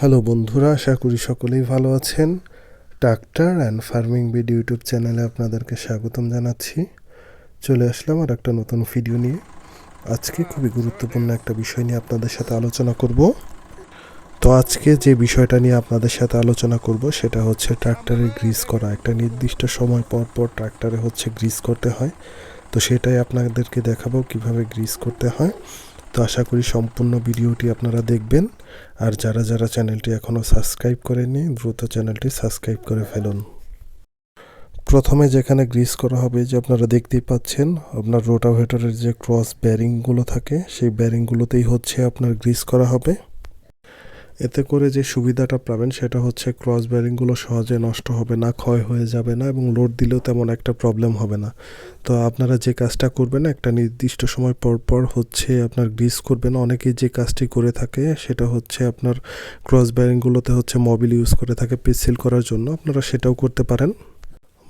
Hello বন্ধুরা, আশা করি সকলেই ভালো আছেন। Tractor and farming bid YouTube চ্যানেলে আপনাদেরকে স্বাগতম জানাচ্ছি। চলে আসলাম আর একটা নতুন ভিডিও নিয়ে। আজকে খুবই গুরুত্বপূর্ণ একটা বিষয় নিয়ে আপনাদের সাথে আলোচনা করব। তো আজকে যে বিষয়টা নিয়ে আপনাদের সাথে আলোচনা করব, সেটা হচ্ছে ট্রাক্টরে গ্রিস করা। একটা নির্দিষ্ট সময় পর পর ট্রাক্টরে হচ্ছে গ্রিস করতে হয়। তো সেটাই আপনাদেরকে দেখাবো কীভাবে গ্রিস করতে হয়। তো আশা করি সম্পূর্ণ ভিডিওটি আপনারা দেখবেন। আর যারা যারা চ্যানেলটি এখনও সাবস্ক্রাইব করেনি দ্রুত চ্যানেলটি সাবস্ক্রাইব করে ফেলুন। প্রথমে যেখানে গ্রিস করা হবে যে আপনারা দেখতেই পাচ্ছেন, আপনার রোটাভেটরের যে ক্রস ব্যারিংগুলো থাকে, সেই ব্যারিংগুলোতেই হচ্ছে আপনার গ্রিস করা হবে। এতে করে যে সুবিধাটা পাবেন সেটা হচ্ছে ক্রস ব্যারিংগুলো সহজে নষ্ট হবে না, ক্ষয় হয়ে যাবে না এবং লোড দিলেও তেমন একটা প্রবলেম হবে না। তো আপনারা যে কাজটা করবেন, একটা নির্দিষ্ট সময় পর পর হচ্ছে আপনার গ্রিস করবেন। অনেকেই যে কাজটি করে থাকে সেটা হচ্ছে আপনার ক্রস ব্যারিংগুলোতে হচ্ছে মবিল ইউজ করে থাকে পেন্সিল করার জন্য। আপনারা সেটাও করতে পারেন।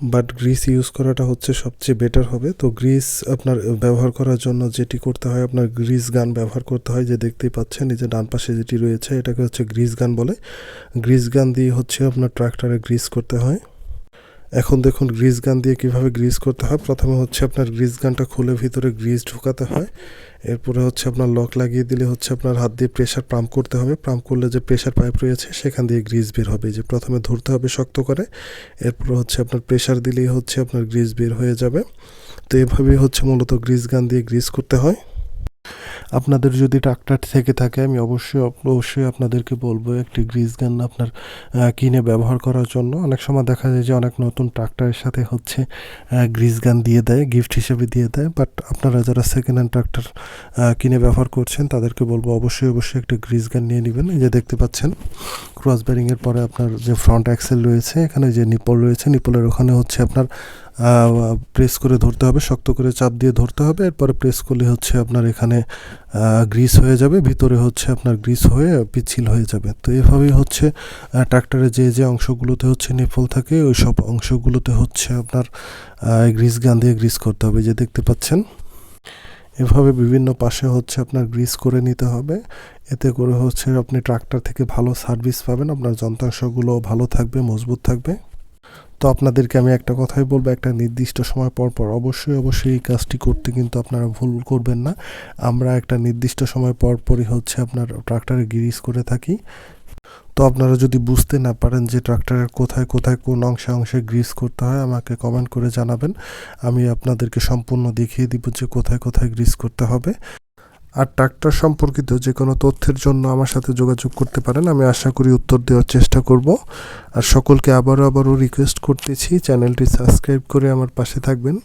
বাট গ্রিস ইউজ করাটা হচ্ছে সবচেয়ে বেটার হবে। তো গ্রিস আপনার ব্যবহার করার জন্য যেটি করতে হয়, আপনার গ্রিস গান ব্যবহার করতে হয়। যে দেখতেই পাচ্ছেন, এই যে ডান পাশে যেটি রয়েছে, এটাকে হচ্ছে গ্রিস গান বলে। গ্রিস গান দিয়ে হচ্ছে আপনার ট্রাক্টরে গ্রিস করতে হয়। এখন দেখুন গ্রিস গান দিয়ে কীভাবে গ্রিস করতে হয়। প্রথমে হচ্ছে আপনার গ্রিস গানটা খুলে ভিতরে গ্রিস ঢুকাতে হয়। এরপরে হচ্ছে আপনার লক লাগিয়ে দিলে হচ্ছে আপনার হাত দিয়ে প্রেশার পাম্প করতে হবে। পাম্প করলে যে প্রেশার পাইপ রয়েছে, সেখান দিয়ে গ্রিস বের হবে। যে প্রথমে ধরতে হবে শক্ত করে। এরপরে হচ্ছে আপনার প্রেশার দিলেই হচ্ছে আপনার গ্রিস বের হয়ে যাবে। তো এভাবেই হচ্ছে মূলত গ্রিস গান দিয়ে গ্রিস করতে হয়। আপনাদের যদি ট্রাক্টর থেকে থাকে, আমি অবশ্যই অবশ্যই আপনাদেরকে বলব একটি গ্রিস গান আপনার কিনে ব্যবহার করার জন্য। অনেক সময় দেখা যায় যে অনেক নতুন ট্রাক্টরের সাথে হচ্ছে গ্রিস গান দিয়ে দেয় গিফট হিসেবে দিয়ে দেয় বাট আপনারা যারা সেকেন্ড হ্যান্ড ট্রাক্টর কিনে ব্যবহার করছেন, তাদেরকে বলব অবশ্যই অবশ্যই একটা গ্রিস গান নিয়ে নেবেন। এই যে দেখতে পাচ্ছেন ক্রস ব্যারিংয়ের পরে আপনার যে ফ্রন্ট অ্যাক্সেল রয়েছে, এখানে যে নিপল রয়েছে নিপলের ওখানে হচ্ছে আপনার প্রেস করে ধরতে হবে, শক্ত করে চাপ দিয়ে ধরতে হবে। এরপরে প্রেস করলে হচ্ছে আপনার এখানে গ্রিস হয়ে যাবে, ভিতরে হচ্ছে আপনার গ্রিস হয়ে পিচ্ছিল হয়ে যাবে। তো এভাবেই হচ্ছে ট্রাক্টরে যে যে অংশগুলোতে হচ্ছে নিপল থাকে ওই সব অংশগুলোতে হচ্ছে আপনার গ্রিস গান দিয়ে গ্রিস করতে হবে যে দেখতে পাচ্ছেন। এভাবে বিভিন্ন পাশে হচ্ছে আপনার গ্রিস করে নিতে হবে। এতে করে হচ্ছে আপনি ট্রাক্টর থেকে ভালো সার্ভিস পাবেন, আপনার যন্ত্রাংশগুলো ভালো থাকবে, মজবুত থাকবে। তো আপনাদেরকে আমি একটা কথাই বলব, একটা নির্দিষ্ট সময় পর পর অবশ্যই অবশ্যই এই কাজটি করতে কিন্তু আপনারা ভুল করবেন না। আমরা একটা নির্দিষ্ট সময় পর পরই হচ্ছে আপনার ট্রাক্টরে গ্রিস করে থাকি। তো আপনারা যদি বুঝতে না পারেন যে ট্রাক্টরের কোথায় কোথায় কোন অংশে অংশে গ্রিস করতে হয়, আমাকে কমেন্ট করে জানাবেন। আমি আপনাদেরকে সম্পূর্ণ দেখিয়ে দিব যে কোথায় কোথায় গ্রিস করতে হবে। আর ট্রাক্টর সম্পর্কিত যে কোনো তথ্যের জন্য আমার সাথে যোগাযোগ করতে পারেন, আমি আশা করি উত্তর দেওয়ার চেষ্টা করব। আর সকলকে আবারও আবারও রিকোয়েস্ট করতেছি, চ্যানেলটি সাবস্ক্রাইব করে আমার পাশে থাকবেন।